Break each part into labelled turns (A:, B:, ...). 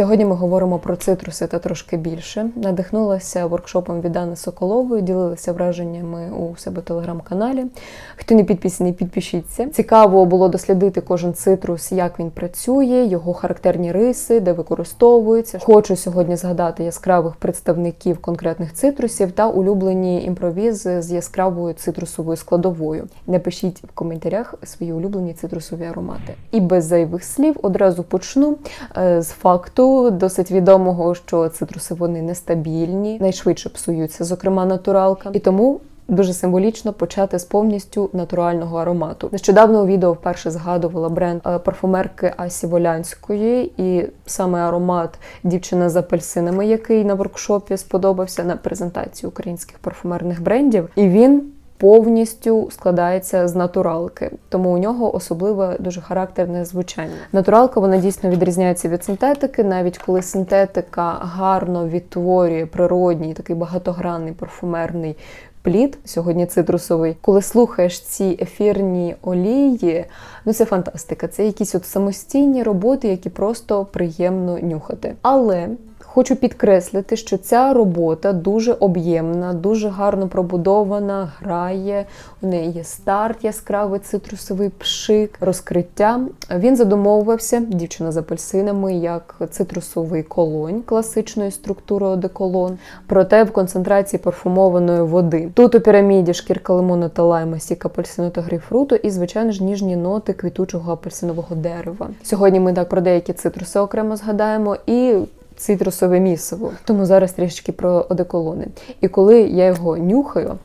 A: Сьогодні ми говоримо про цитруси та трошки більше. Надихнулася воркшопом від Анни Соколової, ділилася враженнями у себе телеграм-каналі. Хто не підписаний, підпишіться. Цікаво було дослідити кожен цитрус, як він працює, його характерні риси, де використовується. Хочу сьогодні згадати яскравих представників конкретних цитрусів та улюблені імпровізи з яскравою цитрусовою складовою. Напишіть в коментарях свої улюблені цитрусові аромати. І без зайвих слів одразу почну е, з факту досить відомого, що цитруси вони нестабільні, найшвидше псуються, зокрема натуралка. І тому Дуже символічно почати з повністю натурального аромату. Нещодавно у відео вперше згадувала бренд е, парфумерки Асі Волянської, і саме аромат дівчина з апельсинами, який на воркшопі сподобався на презентації українських парфумерних брендів. І він повністю складається з натуралки, тому у нього особливе дуже характерне звучання. Натуралка вона дійсно відрізняється від синтетики, навіть коли синтетика гарно відтворює природній такий багатогранний парфумерний. Плід сьогодні цитрусовий. Коли слухаєш ці ефірні олії, ну це фантастика. Це якісь от самостійні роботи, які просто приємно нюхати. Але Хочу підкреслити, що ця робота дуже об'ємна, дуже гарно пробудована, грає. У неї є старт, яскравий цитрусовий пшик, розкриття. Він задумовувався, дівчина з апельсинами, як цитрусовий колонь класичної структури одеколон, проте в концентрації парфумованої води. Тут у піраміді шкірка лимону та лайма, сік апельсину та грейпфруту і, звичайно ж, ніжні ноти квітучого апельсинового дерева. Сьогодні ми так про деякі цитруси окремо згадаємо і цитрусове місиво. Тому зараз трішечки про одеколони. І коли я його нюхаю,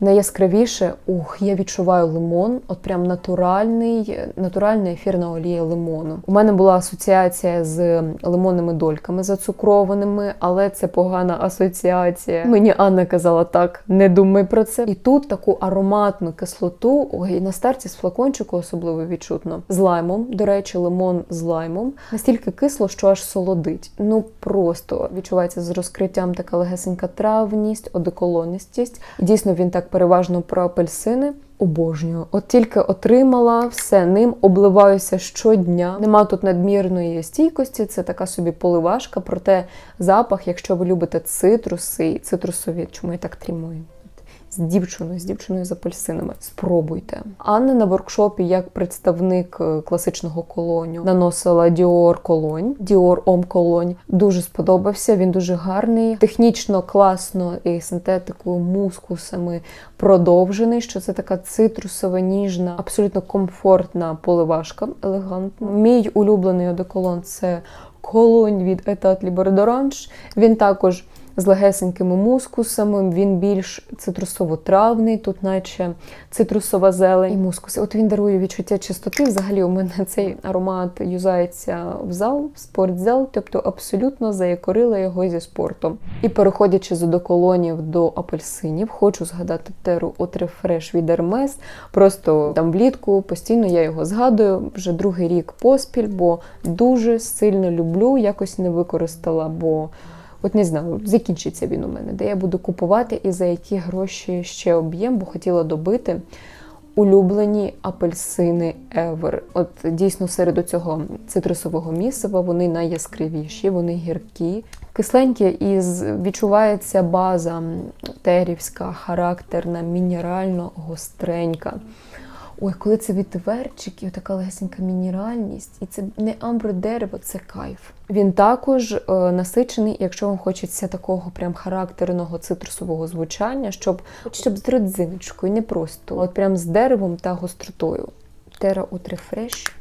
A: найяскравіше, ух, я відчуваю лимон, от прям натуральний, натуральна ефірна олія лимону. У мене була асоціація з лимонними дольками зацукрованими, але це погана асоціація. Мені Анна казала так, не думай про це. І тут таку ароматну кислоту, ой, на старті з флакончику особливо відчутно. З лаймом, до речі, лимон з лаймом. Настільки кисло, що аж солодить. Ну просто відчувається з розкриттям така легесенька травність, одеколонистість. Дійсно він так переважно про апельсини. Обожнюю. От тільки отримала все ним, обливаюся щодня. Нема тут надмірної стійкості, це така собі поливашка, проте запах, якщо ви любите цитруси, цитрусові, чому я так трімую? З дівчиною, з дівчиною з апельсинами. Спробуйте. Анна на воркшопі, як представник е, класичного колоню, наносила Dior колонь, Dior Om колонь. Дуже сподобався. Він дуже гарний, технічно класно і синтетикою, мускусами продовжений. Що це така цитрусова, ніжна, абсолютно комфортна поливашка, елегантна. Мій улюблений одеколон це колонь від Etat Libre d'Orange. Він також з легесенькими мускусами, він більш цитрусово-травний, тут наче цитрусова зелень і мускуси. От він дарує відчуття чистоти. Взагалі, у мене цей аромат юзається в зал, в спортзал, тобто абсолютно заякорила його зі спортом. І переходячи з одоколонів до апельсинів, хочу згадати теру от Refresh від Hermes. Просто там влітку постійно я його згадую вже другий рік поспіль, бо дуже сильно люблю, якось не використала. бо От не знаю, закінчиться він у мене, де я буду купувати і за які гроші ще об'єм, бо хотіла добити улюблені апельсини Ever. От дійсно серед цього цитрусового місива вони найяскравіші, вони гіркі, кисленькі, і відчувається база терівська, характерна, мінерально гостренька. Ой, коли це відверчик і така легесенька мінеральність, і це не амбро дерево, це кайф. Він також е, насичений, якщо вам хочеться такого прям характерного цитрусового звучання, щоб щоб з родзиночкою, не просто от прям з деревом та гостротою. Terra Ultra Fresh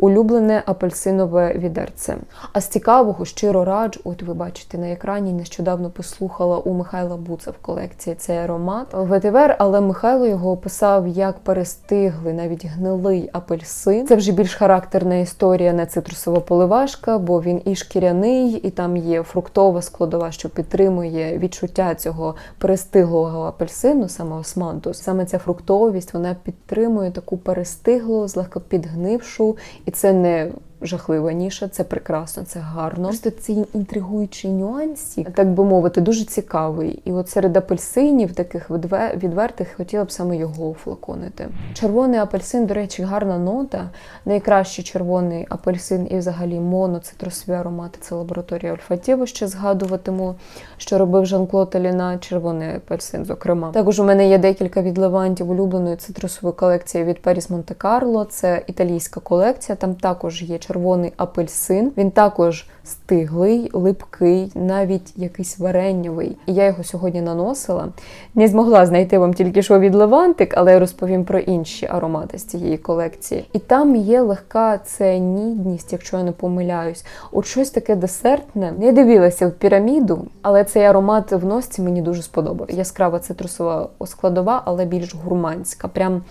A: улюблене апельсинове відерце. А з цікавого щиро раджу, от ви бачите на екрані, нещодавно послухала у Михайла Буца в колекції цей аромат ветивер, але Михайло його описав як перестиглий, навіть гнилий апельсин. Це вже більш характерна історія, не цитрусова поливашка, бо він і шкіряний, і там є фруктова складова, що підтримує відчуття цього перестиглого апельсину, саме османтус. Саме ця фруктовість вона підтримує таку перестиглу, злегка підгнившу і це не жахлива ніша, це прекрасно, це гарно. Просто цей інтригуючий нюансик, так би мовити, дуже цікавий. І от серед апельсинів, таких відвертих, хотіла б саме його офлаконити. Червоний апельсин, до речі, гарна нота. Найкращий червоний апельсин і взагалі моноцитрусові аромати. Це лабораторія Ольфатіво, ще згадуватиму, що робив Жан-Клод Аліна, червоний апельсин, зокрема. Також у мене є декілька відливантів улюбленої цитрусової колекції від Періс Монте-Карло. Це італійська колекція. Там також є червоний апельсин. Він також стиглий, липкий, навіть якийсь вареннєвий. І я його сьогодні наносила. Не змогла знайти вам тільки що від Левантик, але я розповім про інші аромати з цієї колекції. І там є легка ціанідність, якщо я не помиляюсь. От щось таке десертне. Я дивилася в піраміду, але цей аромат в носці мені дуже сподобався. Яскрава цитрусова складова, але більш гурманська. Прям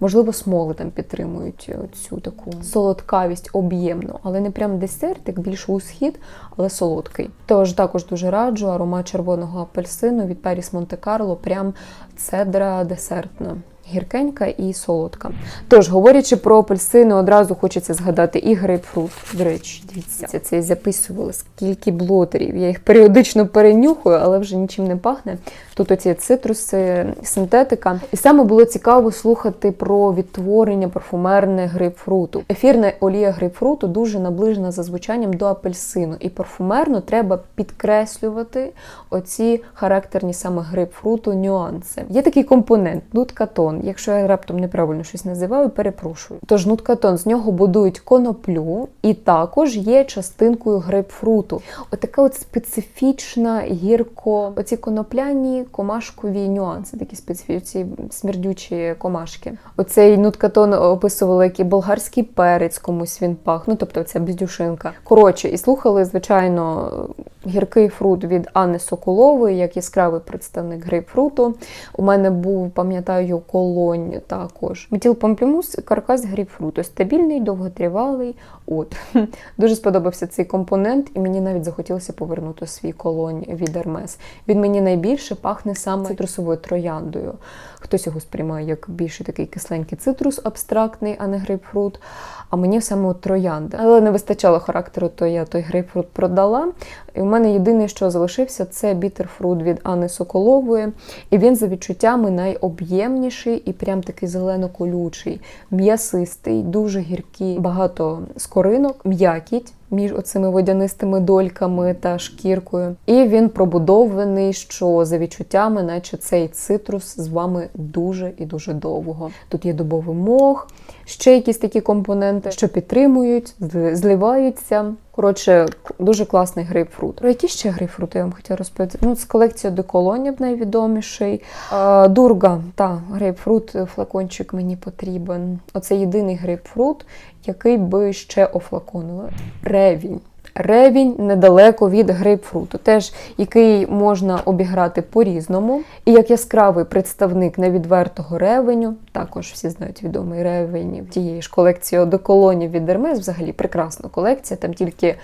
A: Можливо, смоли там підтримують цю таку солодкавість об'ємну, але не прям десертик, більш схід, але солодкий. Тож також дуже раджу аромат червоного апельсину від Паріс Монте-Карло, прям цедра десертна. Гіркенька і солодка. Тож, говорячи про апельсини, одразу хочеться згадати і грейпфрут. До речі, дивіться, це я записувала, скільки блотерів. Я їх періодично перенюхую, але вже нічим не пахне. Тут оці цитруси, синтетика. І саме було цікаво слухати про відтворення парфумерне грейпфруту. Ефірна олія грейпфруту дуже наближена за звучанням до апельсину. І парфумерно треба підкреслювати оці характерні саме грейпфруту нюанси. Є такий компонент нуткатон. Якщо я раптом неправильно щось називаю, перепрошую. Тож нуткатон з нього будують коноплю, і також є частинкою грейпфруту. Отака от специфічна гірко, оці конопляні комашкові нюанси, такі специфічні смердючі комашки. Оцей нуткатон описували як і болгарський перець, комусь він пах, ну тобто ця бздюшинка. Коротше, і слухали, звичайно, гіркий фрут від Анни Соколової, як яскравий представник грейпфруту. У мене був, пам'ятаю, колонь також. Метіл помплімус, каркас грейпфруту. Стабільний, довготривалий. От. Дуже сподобався цей компонент, і мені навіть захотілося повернути свій колонь від Hermes. Він мені найбільше пахне саме цитрусовою трояндою. Хтось його сприймає як більше такий кисленький цитрус, абстрактний, а не грейпфрут. А мені саме от троянда. Але не вистачало характеру, то я той грейпфрут продала. І в мене єдине, що залишився, це бітерфрут від Анни Соколової. І він за відчуттями найоб'ємніший і прям такий зелено-колючий, м'ясистий, дуже гіркий, багато скоринок, м'якіть. Між оцими водянистими дольками та шкіркою. І він пробудований, що за відчуттями, наче цей цитрус з вами дуже і дуже довго. Тут є дубовий мох, ще якісь такі компоненти, що підтримують, зливаються. Коротше, дуже класний грейпфрут. Про які ще грейпфрути я вам хотіла розповісти? Ну, з колекції Деколонів найвідоміший. Дурга, та грейпфрут, флакончик мені потрібен. Оце єдиний грейпфрут, який би ще офлаконили. Ревінь. Ревінь недалеко від грейпфруту, теж який можна обіграти по-різному. І як яскравий представник невідвертого ревеню, також всі знають відомий ревень тієї ж колекції одеколонів від Дермес, взагалі прекрасна колекція, там тільки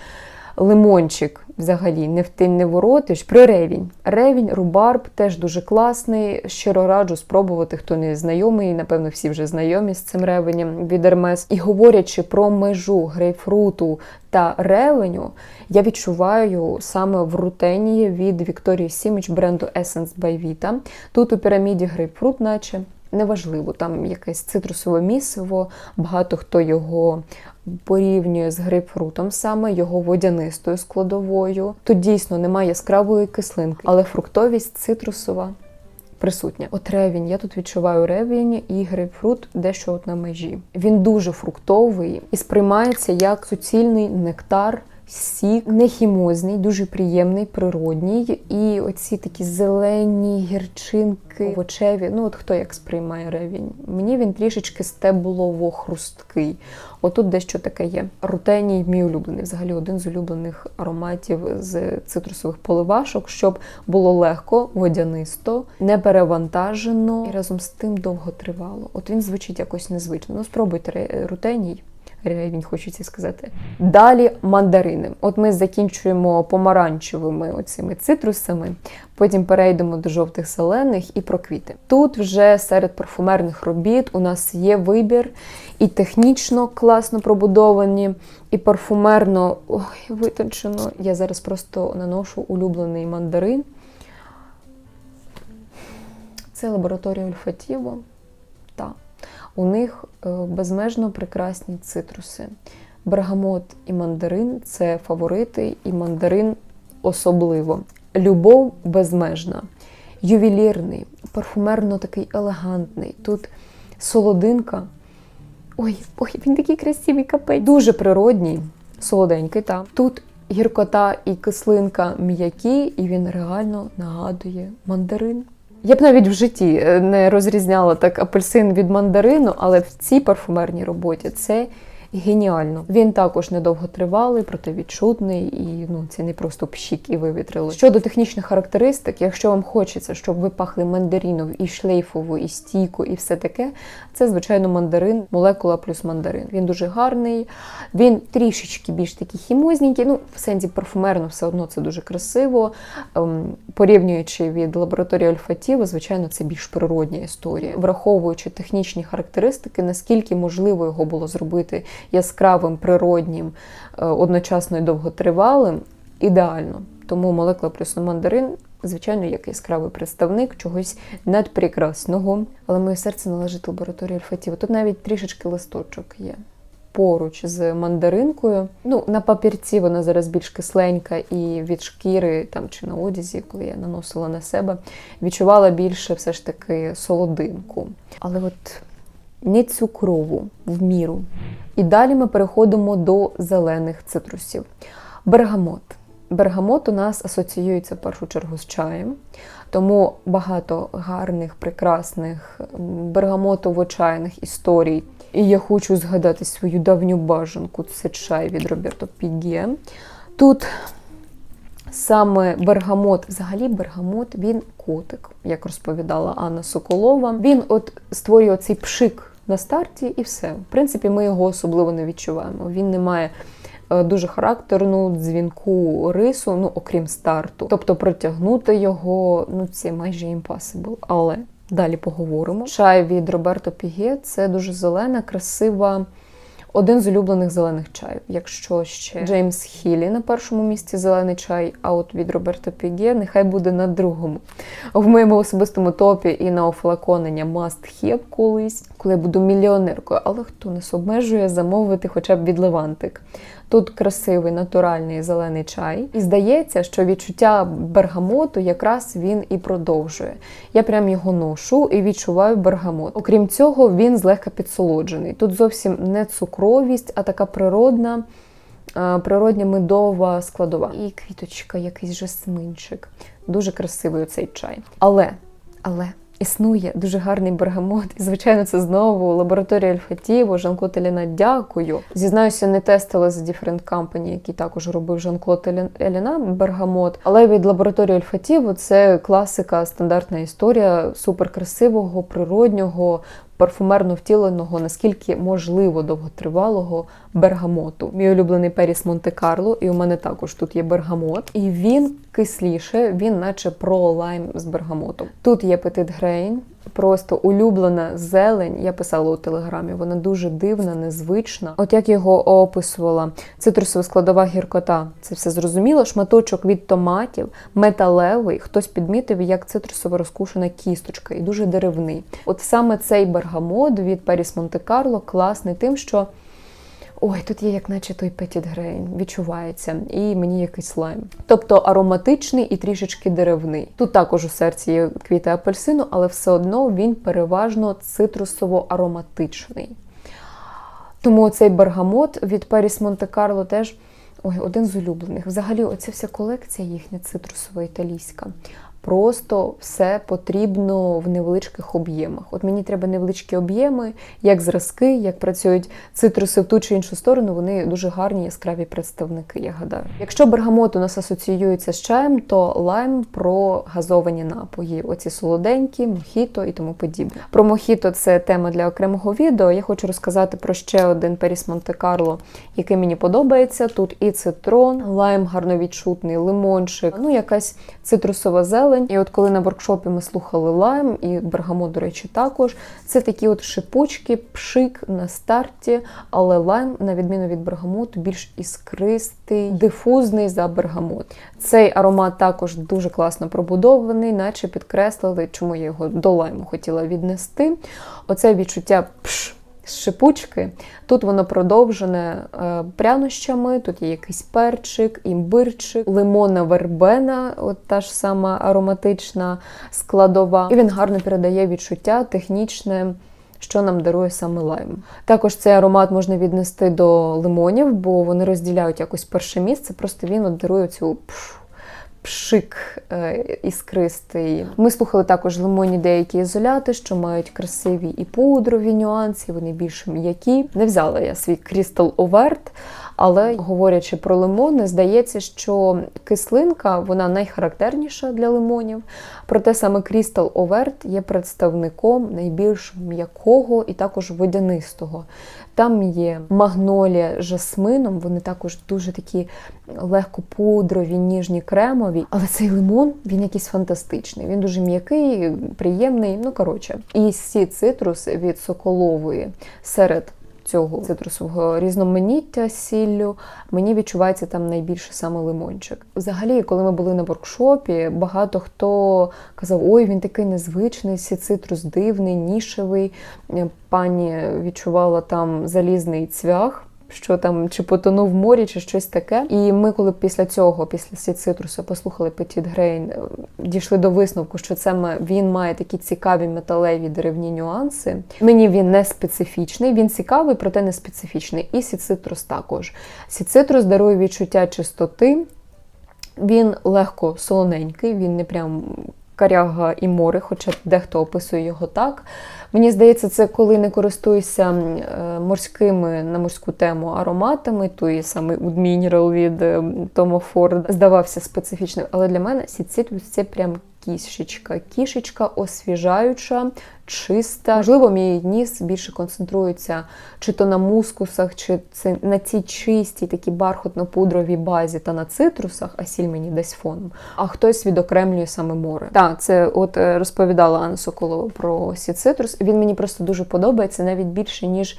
A: лимончик взагалі не втинь, не воротиш. Про ревінь. Ревінь, рубарб теж дуже класний. Щиро раджу спробувати, хто не знайомий, напевно, всі вже знайомі з цим ревенем від Hermes. І говорячи про межу грейпфруту та ревеню, я відчуваю саме в рутенії від Victoria's Сіміч бренду Essence by Vita. Тут у піраміді грейпфрут, наче. Неважливо, там якесь цитрусове місиво, багато хто його порівнює з грейпфрутом, саме його водянистою складовою. Тут дійсно немає яскравої кислинки, але фруктовість цитрусова присутня. От ревінь, я тут відчуваю ревінь і грейпфрут дещо от на межі. Він дуже фруктовий і сприймається як суцільний нектар. Сік нехімозний, дуже приємний, природній. І оці такі зелені гірчинки, овочеві. Ну, от хто як сприймає ревінь. Мені він трішечки стеблово-хрусткий. Отут дещо таке є. Рутеній мій улюблений, взагалі один з улюблених ароматів з цитрусових поливашок, щоб було легко, водянисто, не перевантажено і разом з тим довго тривало. От він звучить якось незвично. Ну, спробуйте рутеній. Рівень, хочеться сказати. Далі мандарини. От ми закінчуємо помаранчевими оцими цитрусами, потім перейдемо до жовтих зелених і про квіти. Тут вже серед парфумерних робіт у нас є вибір і технічно класно пробудовані, і парфумерно ой, витончено. Я зараз просто наношу улюблений мандарин. Це лабораторія Ольфатіво. У них е, безмежно прекрасні цитруси. Бергамот і мандарин це фаворити, і мандарин особливо. Любов безмежна, ювелірний, парфумерно такий елегантний. Тут солодинка. Ой, ой, він такий красивий капець. Дуже природній, солоденький. Та. Тут гіркота і кислинка м'які, і він реально нагадує мандарин. Я б навіть в житті е, не розрізняла так апельсин від мандарину, але в цій парфумерній роботі це геніально. Він також недовготривалий, проте відчутний, і ну це не просто пщик і вивітрило. Щодо технічних характеристик, якщо вам хочеться, щоб ви пахли мандаріном і шлейфово, і стійко, і все таке, це звичайно мандарин, молекула плюс мандарин. Він дуже гарний, він трішечки більш такий хімозненький. Ну, в сенсі парфумерно все одно це дуже красиво. Ем, порівнюючи від лабораторії Ольфатіво, звичайно, це більш природня історія, враховуючи технічні характеристики, наскільки можливо його було зробити яскравим, природнім, е, одночасно і довготривалим, ідеально. Тому молекула плюс мандарин, звичайно, як яскравий представник чогось надпрекрасного. Але моє серце належить лабораторії Ольфатіво. Тут навіть трішечки листочок є. Поруч з мандаринкою. Ну, на папірці вона зараз більш кисленька, і від шкіри там чи на одязі, коли я наносила на себе, відчувала більше все ж таки солодинку. Але от не цукрову в міру. І далі ми переходимо до зелених цитрусів. Бергамот. Бергамот у нас асоціюється в першу чергу з чаєм, тому багато гарних, прекрасних бергамотово-чайних історій. І я хочу згадати свою давню бажанку це чай від Роберто Піге. Тут саме бергамот, взагалі бергамот, він котик, як розповідала Анна Соколова. Він от створює цей пшик на старті, і все. В принципі, ми його особливо не відчуваємо. Він не має е, дуже характерну дзвінку рису, ну окрім старту. Тобто протягнути його, ну це майже impossible. Але далі поговоримо. Чай від Роберто Піге це дуже зелена, красива. Один з улюблених зелених чаїв. Якщо ще Джеймс Хілі на першому місці зелений чай, а от від Роберто Піге нехай буде на другому. В моєму особистому топі і на офлаконення must have колись, коли я буду мільйонеркою, але хто нас обмежує замовити хоча б від Левантик. Тут красивий натуральний зелений чай. І здається, що відчуття бергамоту якраз він і продовжує. Я прям його ношу і відчуваю бергамот. Окрім цього, він злегка підсолоджений. Тут зовсім не цукровість, а така природна. Природня медова складова. І квіточка, якийсь жасминчик. Дуже красивий цей чай. Але, але. Існує дуже гарний бергамот, і звичайно, це знову лабораторія Альфатіво, Жан-Клод Еліна, Дякую. Зізнаюся, не тестила з Different Company, який також робив Жан-Клод Еліна бергамот. Але від лабораторії Альфатіво це класика, стандартна історія суперкрасивого, природнього, парфумерно втіленого, наскільки можливо довготривалого бергамоту. Мій улюблений Періс Монте-Карло, і у мене також тут є бергамот. І він кисліше, він наче про лайм з бергамотом. Тут є Petit Grain, Просто улюблена зелень, я писала у телеграмі, вона дуже дивна, незвична. От як його описувала, цитрусова складова гіркота, це все зрозуміло. Шматочок від томатів, металевий, хтось підмітив, як цитрусово розкушена кісточка, і дуже деревний. От саме цей бергамот від Періс Монте-Карло класний тим, що. Ой, тут є, як наче той Petit Grain, відчувається, і мені якийсь лайм. Тобто ароматичний і трішечки деревний. Тут також у серці є квіти апельсину, але все одно він переважно цитрусово-ароматичний. Тому цей бергамот від Періс Монте-Карло теж ой, один з улюблених. Взагалі, оця вся колекція їхня цитрусова італійська. Просто все потрібно в невеличких об'ємах. От мені треба невеличкі об'єми, як зразки, як працюють цитруси в ту чи іншу сторону. Вони дуже гарні, яскраві представники. Я гадаю. Якщо бергамот у нас асоціюється з чаєм, то лайм про газовані напої. Оці солоденькі, мохіто і тому подібне. Про мохіто це тема для окремого відео. Я хочу розказати про ще один Періс Монте-Карло, який мені подобається. Тут і цитрон, лайм гарно відчутний, лимончик, ну якась цитрусова зелень. І от коли на воркшопі ми слухали лайм і бергамот, до речі, також це такі от шипучки, пшик на старті, але лайм, на відміну від бергамоту, більш іскристий, дифузний за бергамот. Цей аромат також дуже класно пробудований, наче підкреслили, чому я його до лайму хотіла віднести. Оце відчуття пш. Шипучки. Тут воно продовжене е, прянощами, тут є якийсь перчик, імбирчик, лимонна вербена, от та ж сама ароматична складова. І він гарно передає відчуття технічне. Що нам дарує саме лайм. Також цей аромат можна віднести до лимонів, бо вони розділяють якось перше місце, просто він от дарує цю пш, пшик е, іскристий. Ми слухали також лимонні деякі ізоляти, що мають красиві і пудрові нюанси, вони більш м'які. Не взяла я свій Crystal Overt, але говорячи про лимони, здається, що кислинка вона найхарактерніша для лимонів. Проте саме Crystal Overt є представником найбільш м'якого і також водянистого. Там є магнолія з жасмином, вони також дуже такі легко пудрові, ніжні, кремові. Але цей лимон він якийсь фантастичний. Він дуже м'який, приємний. Ну коротше, і сі цитрус від соколової серед цього цитрусового різноманіття сіллю, мені відчувається там найбільше саме лимончик. Взагалі, коли ми були на воркшопі, багато хто казав, ой, він такий незвичний, сі цитрус дивний, нішевий. Пані відчувала там залізний цвях що там чи потонув в морі, чи щось таке. І ми, коли після цього, після сі цитрусу, послухали Petit Грейн, дійшли до висновку, що це він має такі цікаві металеві деревні нюанси. Мені він не специфічний, він цікавий, проте не специфічний. І сі цитрус також. Сі цитрус дарує відчуття чистоти. Він легко солоненький, він не прям каряга і море, хоча дехто описує його так. Мені здається, це коли не користуюся е, морськими на морську тему ароматами, той самий Mineral від Тома Форд здавався специфічним. Але для мене сіцит це прям кішечка. Кішечка освіжаюча, чиста. Можливо, мій ніс більше концентрується чи то на мускусах, чи це на цій чистій, такій бархатно-пудровій базі та на цитрусах, а сіль мені десь фоном. А хтось відокремлює саме море. Так, це от е, розповідала Анна Соколова про сі цитрус. Він мені просто дуже подобається, навіть більше, ніж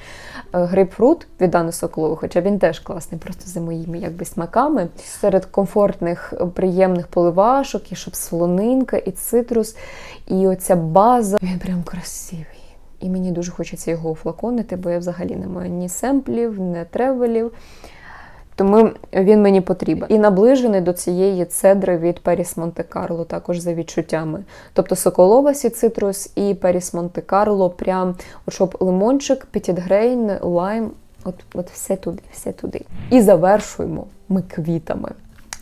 A: е, грейпфрут від Анни Соколової, хоча він теж класний, просто за моїми якби смаками. Серед комфортних, приємних поливашок, і щоб солонинка, і цитрус, і оця база. Він прям красивий. І мені дуже хочеться його офлаконити, бо я взагалі не маю ні семплів, ні тревелів. Тому він мені потрібен. І наближений до цієї цедри від Періс Монте-Карло, також за відчуттями. Тобто Соколова Сі Цитрус і Періс Монте-Карло, прям от щоб лимончик, пітідгрейн, лайм, от, от все туди, все туди. І завершуємо ми квітами.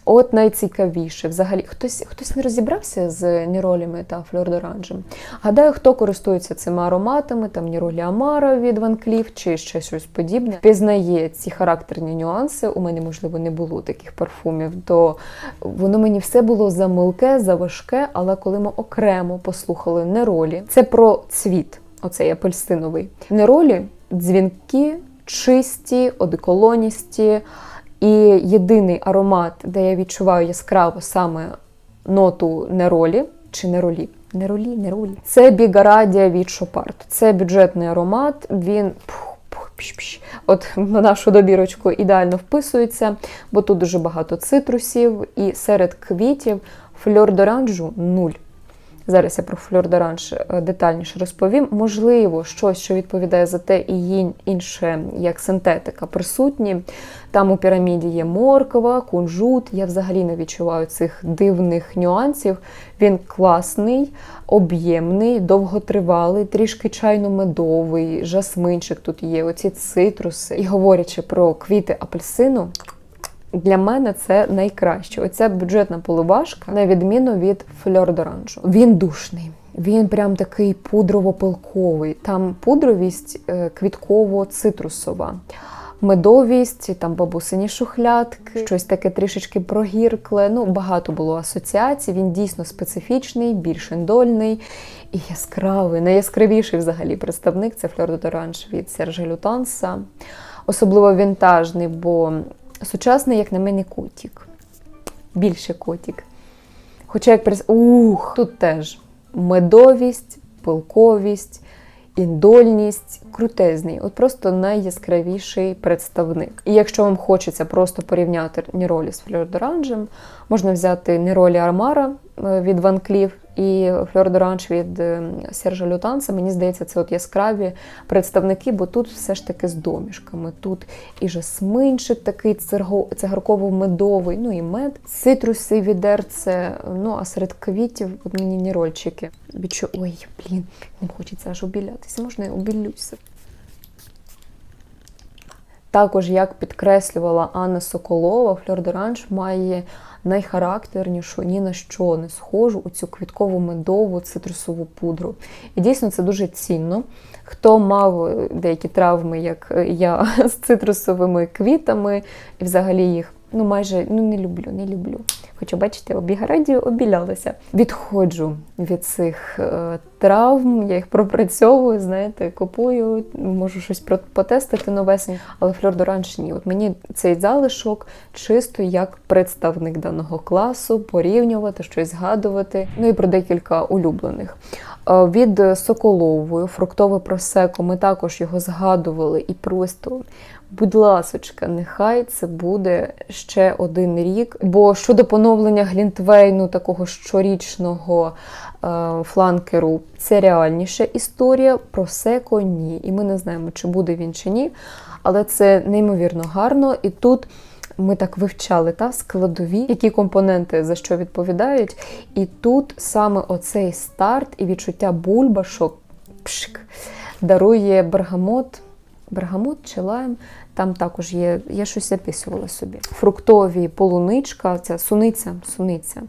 A: От найцікавіше, взагалі, хтось хтось не розібрався з ніролями та фльордоранжем. Гадаю, хто користується цими ароматами, там ніролі Амара від Ван Кліф чи ще щось подібне, пізнає ці характерні нюанси. У мене, можливо, не було таких парфумів, то воно мені все було замилке, заважке, але коли ми окремо послухали неролі, це про цвіт, оцей апельсиновий. Неролі дзвінки, чисті, одеколоністі. І єдиний аромат, де я відчуваю яскраво саме ноту неролі чи неролі. Неролі, неролі. Це бігарадія від Шопарт. Це бюджетний аромат. Він от на нашу добірочку ідеально вписується, бо тут дуже багато цитрусів, і серед квітів фльор доранжу нуль. Зараз я про фльор-доранж е, детальніше розповім. Можливо, щось, що відповідає за те, і інше, як синтетика, присутні. Там у піраміді є морква, кунжут. Я взагалі не відчуваю цих дивних нюансів. Він класний, об'ємний, довготривалий, трішки чайно-медовий, жасминчик тут є, оці цитруси. І говорячи про квіти апельсину. Для мене це найкраще. Оця бюджетна поливашка, на відміну від фльор доранжу. Він душний. Він прям такий пудрово-пилковий. Там пудровість е, квітково-цитрусова. Медовість, там бабусині шухлядки, щось таке трішечки прогіркле. Ну, багато було асоціацій. Він дійсно специфічний, більш індольний і яскравий. Найяскравіший взагалі представник це Фльор d'Orange від Сержа Лютанса. Особливо вінтажний, бо сучасний, як на мене, котик. Більше котик. Хоча як прис... Ух, тут теж медовість, пилковість, індольність, крутезний. От просто найяскравіший представник. І якщо вам хочеться просто порівняти Ніролі з Фльор можна взяти Ніролі Армара від Ван Кліф і d'Orange від е, Сержа Лютанса. Мені здається, це от яскраві представники, бо тут все ж таки з домішками. Тут і жасминчик такий цигарково-медовий, ну і мед, цитруси відерце, ну а серед квітів мені нірольчики. Відчу... Ой, блін, не хочеться аж обілятися. Можна я обілюся? Також, як підкреслювала Анна Соколова, Фльор d'Orange має найхарактернішу, ні на що не схожу у цю квіткову медову цитрусову пудру. І дійсно це дуже цінно. Хто мав деякі травми, як я, з цитрусовими квітами, і взагалі їх ну майже ну не люблю, не люблю. Хоча, бачите, обіграді обілялася. Відходжу від цих е, травм, я їх пропрацьовую, знаєте, купую, можу щось потестити новесеньке, але Фльор d'Orange ні. От мені цей залишок чисто як представник даного класу, порівнювати, щось згадувати. Ну і про декілька улюблених. Е, Від Соколової, фруктове просеко, ми також його згадували і просто. Будь ласочка, нехай це буде ще один рік. Бо щодо поновлення Глінтвейну, такого щорічного е, фланкеру, це реальніша історія. Просеко ні. І ми не знаємо, чи буде він чи ні. Але це неймовірно гарно. І тут ми так вивчали та складові, які компоненти за що відповідають. І тут саме оцей старт і відчуття бульбашок пшик, дарує бергамот. Бергамот чи лайм, там також є, я щось записувала собі. Фруктові полуничка, ця суниця, суниця.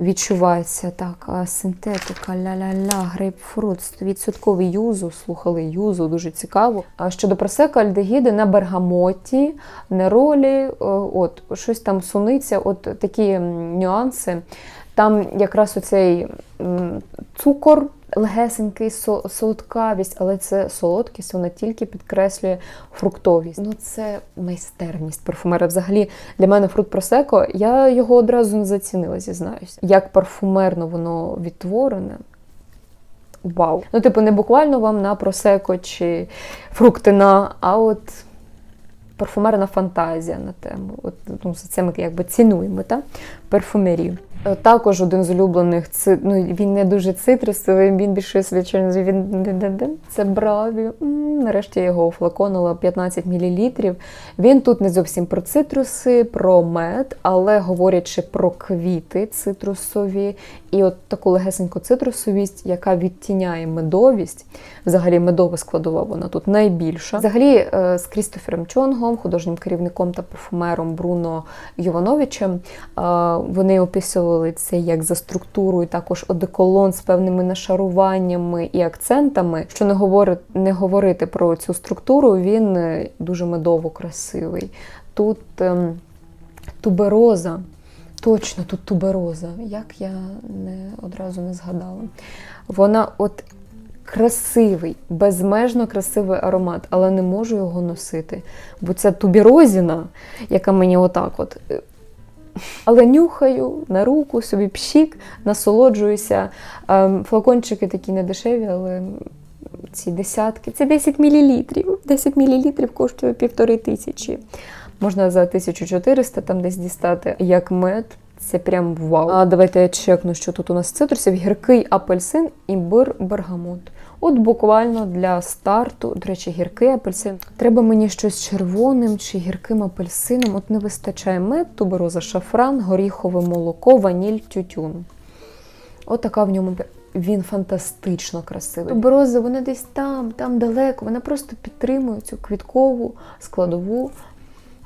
A: Відчувається так, синтетика, ля-ля-ля, грейпфрут, 100% юзу, слухали юзу, дуже цікаво. А щодо просека, альдегіди на бергамоті, неролі, е, от, щось там суниця, от такі нюанси. Там якраз оцей цукор легесенький, со- солодкавість, але це солодкість, вона тільки підкреслює фруктовість. Ну це майстерність парфумера. Взагалі для мене фрукт просеко, я його одразу не зацінила, зізнаюсь. Як парфумерно воно відтворене. Вау. Ну, типу, не буквально вам на просеко чи фрукти на, а от парфумерна фантазія на тему. От, ну, це ми якби цінуємо, та? парфумерію. Е, Також один з улюблених ци... ну, він не дуже цитрусовий, він більше звичайно він це браві. Нарешті я його офлаконила 15 мл. Він тут не зовсім про цитруси, про мед, але говорячи про квіти цитрусові і от таку легесеньку цитрусовість, яка відтіняє медовість. Взагалі медова складова вона тут найбільша. Взагалі е, з Крістофером Чонгом, художнім керівником та парфумером Бруно Йовановичем, е, вони описували це як за структурою, також одеколон з певними нашаруваннями і акцентами. Що не говорити, не говорити про цю структуру, він е, дуже медово красивий. Тут ем, тубероза. Точно, тут тубероза. Як я не одразу не згадала. Вона от красивий, безмежно красивий аромат, але не можу його носити. Бо це туберозіна, яка мені отак от. Але нюхаю на руку, собі пщік, насолоджуюся. Ем, Флакончики такі не дешеві, але ці десятки. Це 10 мл. 10 мл коштує півтори тисячі. Можна за 1400 там десь дістати як мед. Це прям вау. А давайте я чекну, що тут у нас цитрусів. Гіркий апельсин, імбир, бергамот. От буквально для старту, до речі, гіркий апельсин. Треба мені щось червоним чи гірким апельсином. От не вистачає мед, тубероза, шафран, горіхове молоко, ваніль, тютюн. От така в ньому. Він фантастично красивий. Тубероза, вона десь там, там далеко. Вона просто підтримує цю квіткову складову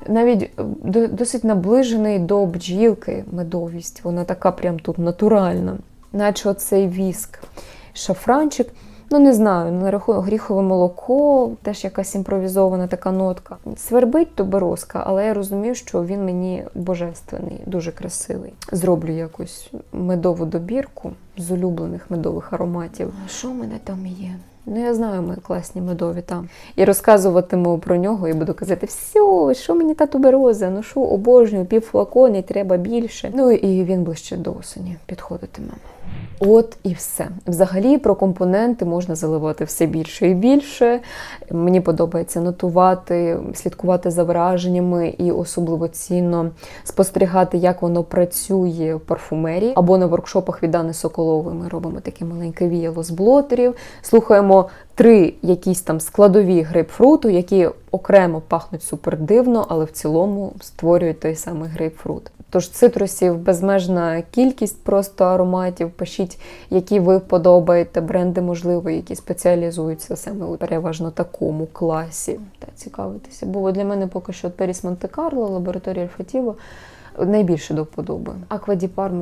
A: навіть е, досить наближений до бджілки медовість. Вона така прям тут натуральна. Наче оцей віск, шафранчик. Ну, не знаю, на рахунок гріхове молоко, теж якась імпровізована така нотка. Свербить туберозка, але я розумію, що він мені божественний, дуже красивий. Зроблю якусь медову добірку з улюблених медових ароматів. Що в мене там є? Ну, я знаю, ми класні медові там. І розказуватиму про нього і буду казати: все, що мені та тубероза? Ну що, обожнюю, пів флаконі, треба більше. Ну і він ближче до осені підходитиме. От і все. Взагалі про компоненти можна заливати все більше і більше. Мені подобається нотувати, слідкувати за враженнями і особливо цінно спостерігати, як воно працює в парфумерії. Або на воркшопах від Анни Соколової ми робимо таке маленьке віяло з блотерів, слухаємо три якісь там складові грейпфруту, які окремо пахнуть супер дивно, але в цілому створюють той самий грейпфрут. Тож цитрусів безмежна кількість просто ароматів. Пишіть, які ви подобаєте, бренди, можливо, які спеціалізуються саме у переважно такому класі. Та цікавитися. Бо для мене поки що Періс Монте-Карло, лабораторія Альфатіво найбільше до вподоби. Аква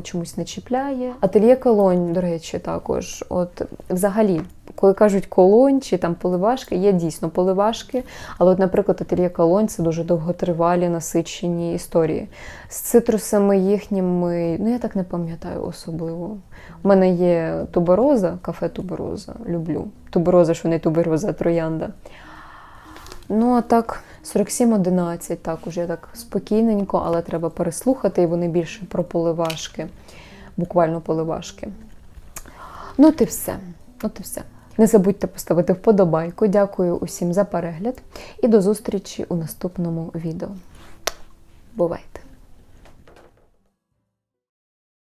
A: чомусь не чіпляє. Ательє колонь, до речі, також. От взагалі, коли кажуть колонь чи там поливашки, є дійсно поливашки, але, от, наприклад, ательє колонь це дуже довготривалі, насичені історії. З цитрусами їхніми, ну я так не пам'ятаю особливо. У мене є тубероза, кафе тубероза, люблю. Тубероза, що не тубероза, а троянда. Ну, а так, 47-11, також я так спокійненько, але треба переслухати, і вони більше про поливашки, буквально поливашки. Ну, ти все. Ну, ти все. Не забудьте поставити вподобайку. Дякую усім за перегляд і до зустрічі у наступному відео. Бувайте!